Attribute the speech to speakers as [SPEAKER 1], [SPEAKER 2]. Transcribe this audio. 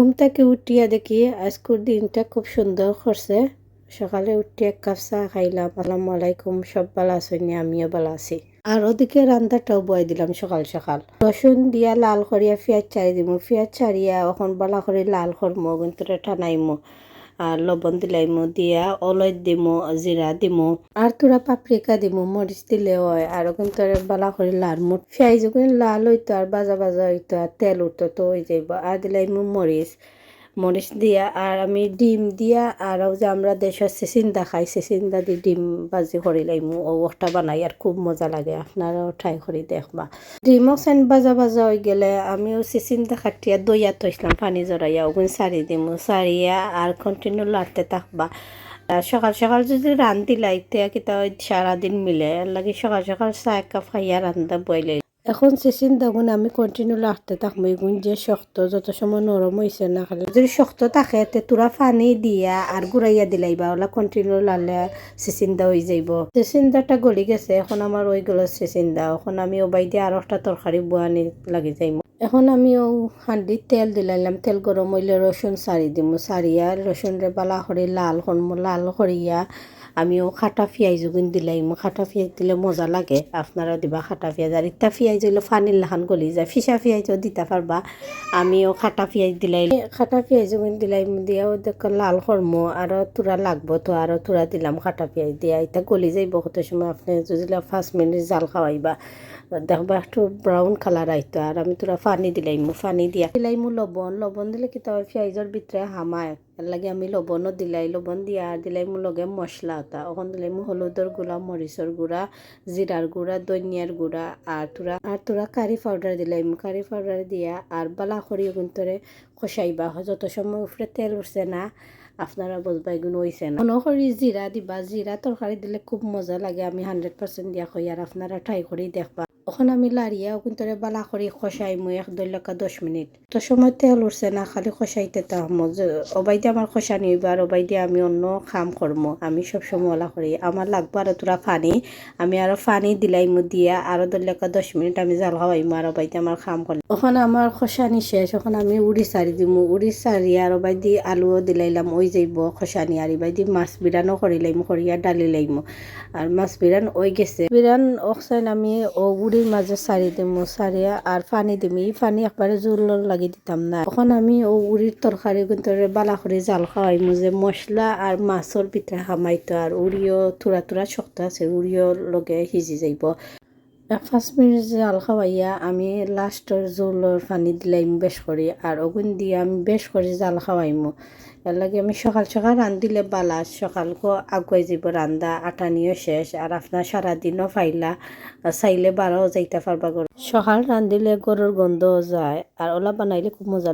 [SPEAKER 1] ঘুম থেকে উঠিয়া দেখি আজকের দিনটা খুব সুন্দর করছে। সকালে উঠে এক কাপ চা খাইলাম। আসসালামু আলাইকুম, সব ভালো নি? আমিও ভালো আছি। আর ওদিকে রান্নাটাও বয় দিলাম সকাল সকাল। রসুন দিয়া লাল করিয়া পেঁয়াজ চারি দিব পেঁয়াজ চারিয়া এখন বালা করে লাল করমো, কিন্তু টানাইমু আর লবণ দিলাইমু দিয়া অলয় দিমু জিরা দিমু। আর তোরা পাপরিকা দিমু মরিচ দিলে হয়। আর কিন্তু বালা করে লাল মুট পেঁয়াজ যখন লাল হইতো আর বাজা বাজা হইতো আর তেল উঠতো তো হয়ে যাইব আর দিলাইমু মরিচ মরিচ দিয়া আর আমি ডিম দিয়া আর যে আমরা দেশের সিসিন্দা খাই সিসিন্দা দিয়ে ডিম বাজি করি লাইমু। ওটা বানাই আর খুব মজা লাগে, আপনারাও ট্রাই করি দেখবা। ডিমও সেন বাজা বাজা হয়ে গেলে আমিও সিসিন্দা খাটিয়া দইয়া থইছিলাম পানি জড়াইয়া, ওগুন সারি দিমু সারিয়া আর কন্টিনিউ লাড়তে থাকবা। সকাল সকাল যদি রান্ধি লাইতে কিতা সারাদিন মিলে, লাগে সকাল সকাল চা এক কাপ খাইয়া রান্ধা বইলে। এখন চেচিন দেখুন, আমি কন্টিনিউ লাড়তে থাকব এগুন যে শক্ত, যত সময় নরম হয়েছে না খালি। যদি শক্ত থাকে, তে তোরা পানি দিয়া আর গুড়াইয়া দিলাইবা ওলা কন্টিনিউ লালে চেচিন্দা হয়ে যাইব। চেচিন্দাটা গলি গেছে, এখন আমার ওই গেল চেচিন্দা। এখন আমি ওবাই দিয়ে আর একটা তরকারি বুয়ানি লাগি যাইব এখন আমি ও হাঁডির তেল দিলাইলাম, তেল গরম হইলে রসুন সারি দিমু। সারিয়া রসুন রে বালা করে লাল করমু লাল করিয়া আমিও খাটা পেঁয়াজ গুণ দিলাইম খাটা পেঁয়াজ দিলে মজা লাগে। আপনারা দিবা খাটা পেঁয়াজ আর ইটা পেঁয়াজ হইলে ফানির লাহান গলি যায়। ফিসা পেঁয়াজও দিতে পারবা। আমিও খাটা পেঁয়াজ দিলাই। খাটা পেঁয়াজ গুণ দিলাইম দিয়াও দেখ লাল কর্ম আরও তুরা লাগবো তো আরও তুরা দিলাম খাটা পেঁয়াজ দিয়া। এটা গলি যাইব কত সময়? আপনি যদি পাঁচ মিনিট জাল খাওয়াইবা। দেখবা একটু ব্রাউন কালার আইতো। আর আমি তোরা পানি দিলাইমু পানি দিয়া। দিলাইমু লবণ। লবণ দিলে কি তবে পেঁয়াজের ভিতরে হামায়। লাগে আমি লবণও দিলাই, লবণ দিয়া আর দিলাইমু লগে মশলা এটা। ওখান দিলাইমু হলুদের গুঁড়া মরিচর গুঁড়া জিরার গুঁড়া ধনিয়ার গুঁড়া আর তোরা আর তোরা কারি পাউডার দিলাইমু কারি পাউডার দিয়া আর বালা করি কিন্তু কষাইবা যত সময় উপরে তেল উঠছে না, আপনারা বুঝবা এগুলো হয়েছে না। করি জিরা দিবা। জিরা তরকারি দিলে খুব মজা লাগে। আমি হান্ড্রেড পার্সেন্ট দিয়া কই আর আপনারা ট্রাই করেই দেখবা। ওখান আমি লাড়িয়াও কিন্তু বালা করি খসাই মই এক দুই লক্ষ দশ মিনিট। তো সময় তেল উঠছে না, খালি খসাইতে তাম অবাইদে আমার খসানি হইব আর অবাইদে আমি অন্য কাম করব আমি সব সময় ওলা করি আমার লাগবো আরও তোরা পানি আমি আরও পানি দিলাইমু দিয়া আরও দুই লক্ষ দশ মিনিট আমি জাল খাওয়াইমু আর অবাইদে আমার কাম করি ওখানে আমার খসানি শেষ ওখানে আমি উড়ি সারি দিম। উড়ি সারি আর অবাইদি আলুও দিলাইলাম ওই যাইব খসানি আর এবাইদি মাছ বিরানও করিলাইমু করিয়া লাইমু। আর মাছ বিরান ওই গেছে। বিরান অক্সাইন আমি ও উড়ির মাঝে সারি দিমু সারিয়া আর পানি দিম। এই পানি একবারে জোর লাগি দিতাম না। তখন আমি ও উড়ির তরকারি কিন্তু বালা করে জাল খাওয়াইমু যে মশলা আর মাছর পিঠা হামাইতো আর উড়িও থোড়া থোড়া শক্ত আছে উড়িও লগে সিজি যাইব। পাঁচ মিনিট জাল খাওয়াইয়া আমি লাস্টের জোলের পানি দিলাইম বেশ করি আর ওগুন দিয়ে আমি বেশ করে জাল খাওয়াইমু এর লাগে আমি সকাল সকাল রান্ধিলে বালা, সকালকো আগুয়াই যাব রান্দা নিয়েও শেষ আর আপনার সারাদিনও ফাইলা, চাইলে বারো যাইতে পারবা সকাল রান্ধিলে গরুর গন্ধ যায় আর ওলা বানাইলে খুব মজা